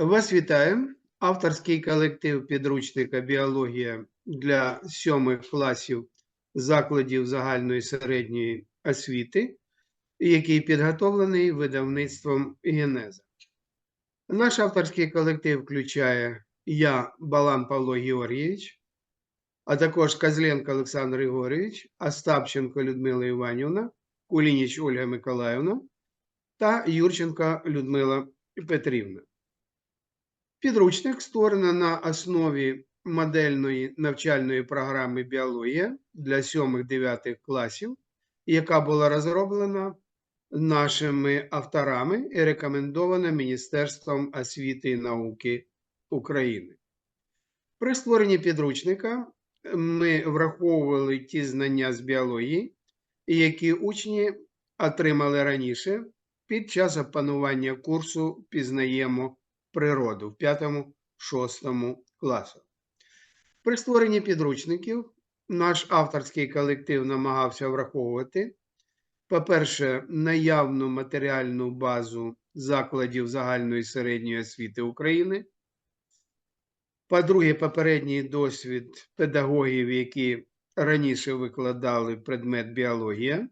Вас вітаю. Авторський колектив підручника біологія для сьомих класів закладів загальної середньої освіти, який підготовлений видавництвом Генеза. Наш авторський колектив включає я, Балан Павло Георгійович, а також Козленко Олександр Григорійович, Остапченко Людмила Іванівна, Кулініч Ольга Миколаївна та Юрченко Людмила Петрівна. Підручник створено на основі модельної навчальної програми біологія для 7-9 класів, яка була розроблена нашими авторами і рекомендована Міністерством освіти і науки України. При створенні підручника ми враховували ті знання з біології, які учні отримали раніше під час опанування курсу Пізнаємо природу в 5-6 класах. При створенні підручників наш авторський колектив намагався враховувати, по-перше, наявну матеріальну базу закладів загальної середньої освіти України. По-друге, попередній досвід педагогів, які раніше викладали предмет біологія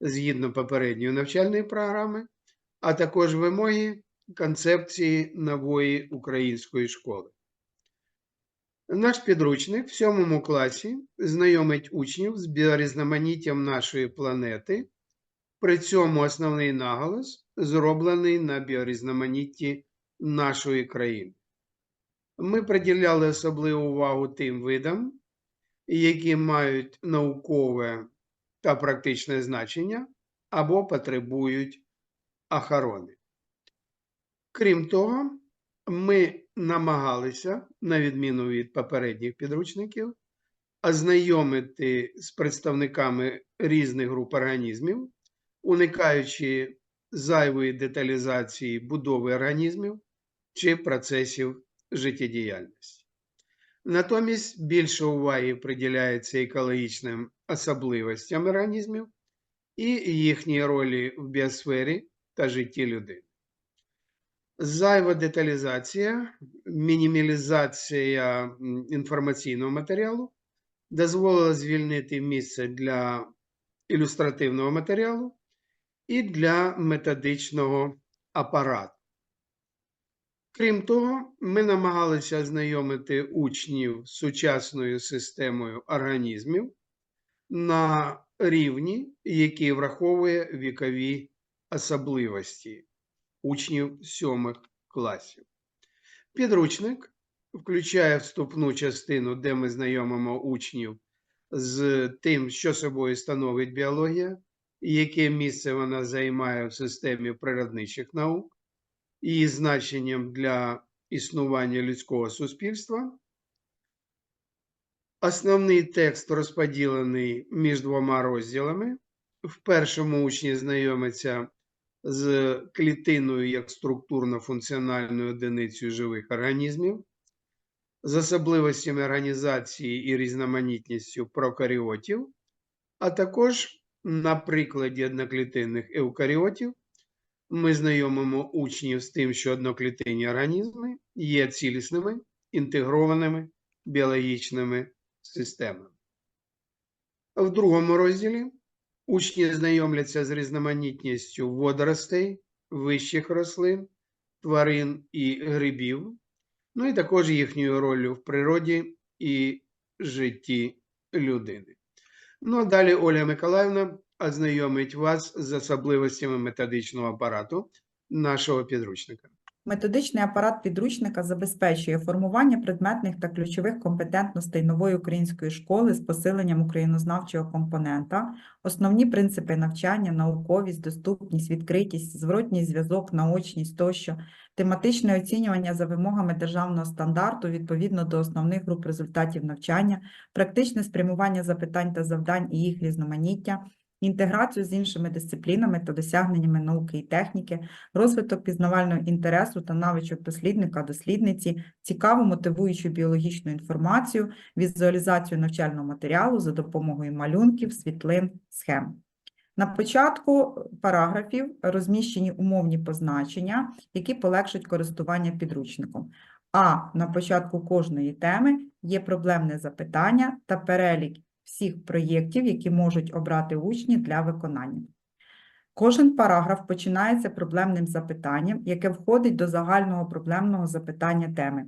згідно попередньої навчальної програми, а також вимоги концепції нової української школи. Наш підручник в сьомому класі знайомить учнів з біорізноманіттям нашої планети. При цьому основний наголос зроблений на біорізноманітті нашої країни. Ми приділяли особливу увагу тим видам, які мають наукове та практичне значення або потребують охорони. Крім того, ми намагалися, на відміну від попередніх підручників, ознайомити з представниками різних груп організмів, уникаючи зайвої деталізації будови організмів чи процесів життєдіяльності. Натомість більше уваги приділяється екологічним особливостям організмів і їхній ролі в біосфері та житті людини. Зайва деталізація, мінімалізація інформаційного матеріалу дозволила звільнити місце для ілюстративного матеріалу і для методичного апарату. Крім того, ми намагалися ознайомити учнів з сучасною системою організмів на рівні, який враховує вікові особливості учнів сьомих класів. Підручник включає вступну частину, де ми знайомимо учнів з тим, що собою становить біологія, яке місце вона займає в системі природничих наук, її значенням для існування людського суспільства. Основний текст розподілений між двома розділами. В першому учні знайомиться з клітиною як структурно-функціональною одиницею живих організмів, з особливостями організації і різноманітністю прокаріотів, а також на прикладі одноклітинних еукаріотів ми знайомимо учнів з тим, що одноклітинні організми є цілісними інтегрованими біологічними системами. В другому розділі Учні знайомляться з різноманітністю водоростей, вищих рослин, тварин і грибів, ну і також їхньою ролью в природі і житті людини. Ну а далі Оля Миколаївна ознайомить вас з особливостями методичного апарату нашого підручника. Методичний апарат підручника забезпечує формування предметних та ключових компетентностей нової української школи з посиленням українознавчого компонента, основні принципи навчання, науковість, доступність, відкритість, зворотній зв'язок, наочність тощо, тематичне оцінювання за вимогами державного стандарту відповідно до основних груп результатів навчання, практичне спрямування запитань та завдань і їх різноманіття, інтеграцію з іншими дисциплінами та досягненнями науки і техніки, розвиток пізнавального інтересу та навичок дослідника-дослідниці, цікаву мотивуючу біологічну інформацію, візуалізацію навчального матеріалу за допомогою малюнків, світлин, схем. На початку параграфів розміщені умовні позначення, які полегшать користування підручником. А на початку кожної теми є проблемне запитання та перелік всіх проєктів, які можуть обрати учні для виконання. Кожен параграф починається проблемним запитанням, яке входить до загального проблемного запитання теми.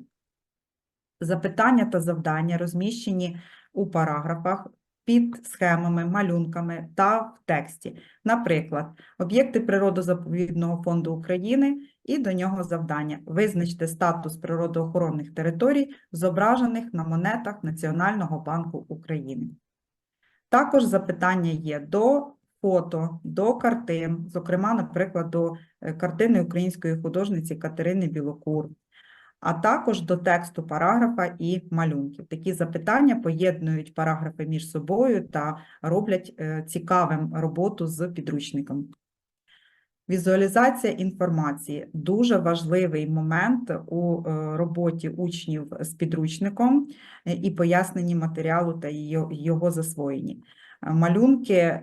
Запитання та завдання розміщені у параграфах під схемами, малюнками та в тексті. Наприклад, об'єкти природозаповідного фонду України і до нього завдання. Визначте статус природоохоронних територій, зображених на монетах Національного банку України. Також запитання є до фото, до картин, зокрема, наприклад, до е, картини української художниці Катерини Білокур, а також до тексту параграфа і малюнків. Такі запитання поєднують параграфи між собою та роблять е, цікавим роботу з підручником. Візуалізація інформації дуже важливий момент у е, роботі учнів з підручником е, і поясненні матеріалу та його- засвоєнні. Е, Малюнки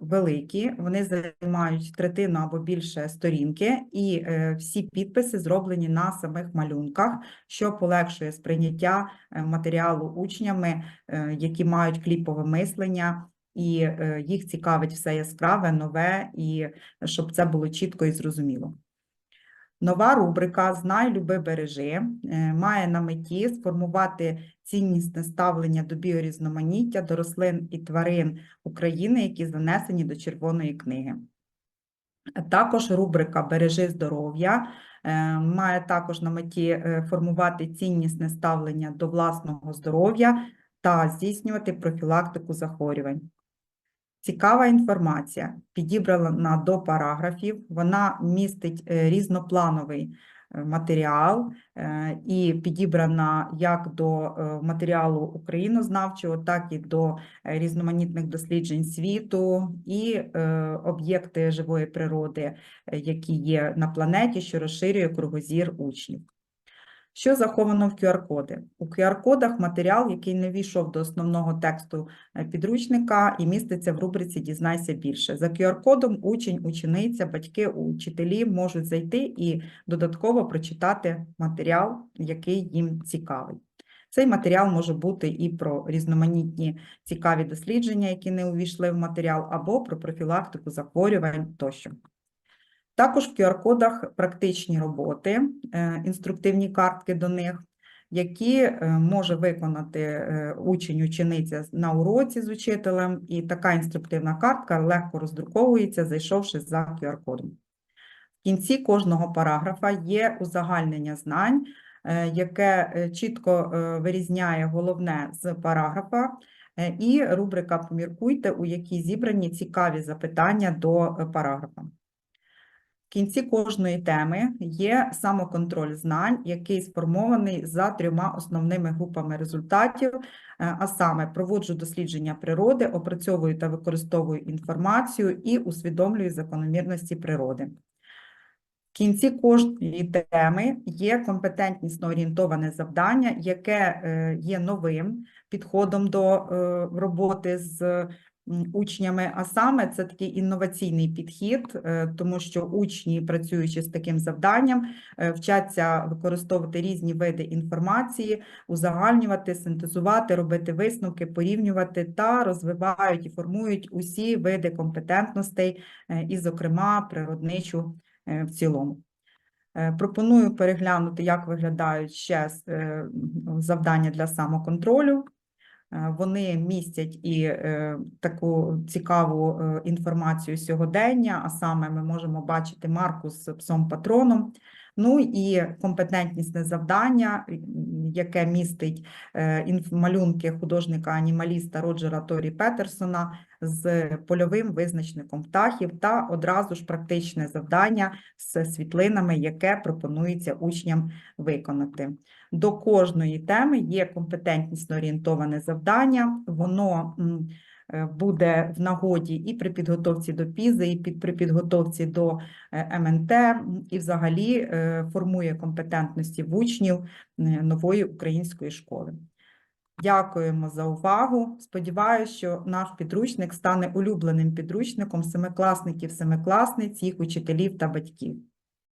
великі, вони займають третину або більше сторінки, і всі підписи зроблені на самих малюнках, що полегшує сприйняття матеріалу учнями, які мають кліпове мислення, і е, їх цікавить все яскраве, нове, і щоб це було чітко і зрозуміло. Нова рубрика Знай, люби, бережи е, має на меті сформувати ціннісне ставлення до біорізноманіття, до рослин і тварин України, які занесені до Червоної книги. Також рубрика Бережи здоров'я е, має також на меті е, формувати ціннісне ставлення до власного здоров'я та здійснювати профілактику захворювань. Цікава інформація, підібрана до параграфів, вона містить е, різноплановий е, матеріал е, і підібрана як до матеріалу українознавчого, так і до різноманітних досліджень світу і об'єкти живої природи, які є на планеті, що розширює кругозір учнів. Що заховано в QR-коди? У QR-кодах матеріал, який не війшов до основного тексту е, підручника і міститься в рубриці Дізнайся більше. За QR-кодом учень, учениця, батьки, учителі можуть зайти і додатково прочитати матеріал, який їм цікавий. Цей матеріал може бути і про різноманітні цікаві дослідження, які не увійшли в матеріал, або про профілактику захворювань тощо. Також в QR-кодах практичні роботи, е, інструктивні картки до них, які е, може виконати е, учень, учениця на уроці з учителем, і така інструктивна картка легко роздруковується, зайшовши за QR-кодом. В кінці кожного параграфа є узагальнення знань, яке чітко вирізняє головне з параграфа, і рубрика «Поміркуйте», у якій зібрані цікаві запитання до параграфа. В кінці кожної теми є самоконтроль знань, який сформований за трьома основними групами результатів, е, а саме проводжу дослідження природи, опрацьовую та використовую інформацію і усвідомлюю закономірності природи. В кінці кожної теми є компетентнісно орієнтоване завдання, яке е, є новим підходом до е, роботи з учнями, а саме це такий інноваційний підхід, е, тому що учні, працюючи з таким завданням, е, вчаться використовувати різні види інформації, узагальнювати, синтезувати, робити висновки, порівнювати та розвивають і формують усі види компетентностей, е, і, зокрема, природничу в цілому. Пропоную переглянути, як виглядають ще завдання для самоконтролю. Е, Вони містять і е, таку цікаву е, інформацію сьогодення, а саме ми можемо бачити марку з псом-патроном. Ну і компетентнісне завдання, яке містить е, малюнки художника-анімаліста Роджера Торі Петерсона з польовим визначником птахів та одразу ж практичне завдання з світлинами, яке пропонується учням виконати. До кожної теми є компетентнісно орієнтоване завдання. Воно буде в нагоді і при підготовці до пізи, і під, при підготовці до е, МНТ, і взагалі е, формує компетентності в учнів е, нової української школи. Дякуємо за увагу. Сподіваюся, що наш підручник стане улюбленим підручником семикласників, семикласниць, їх учителів та батьків.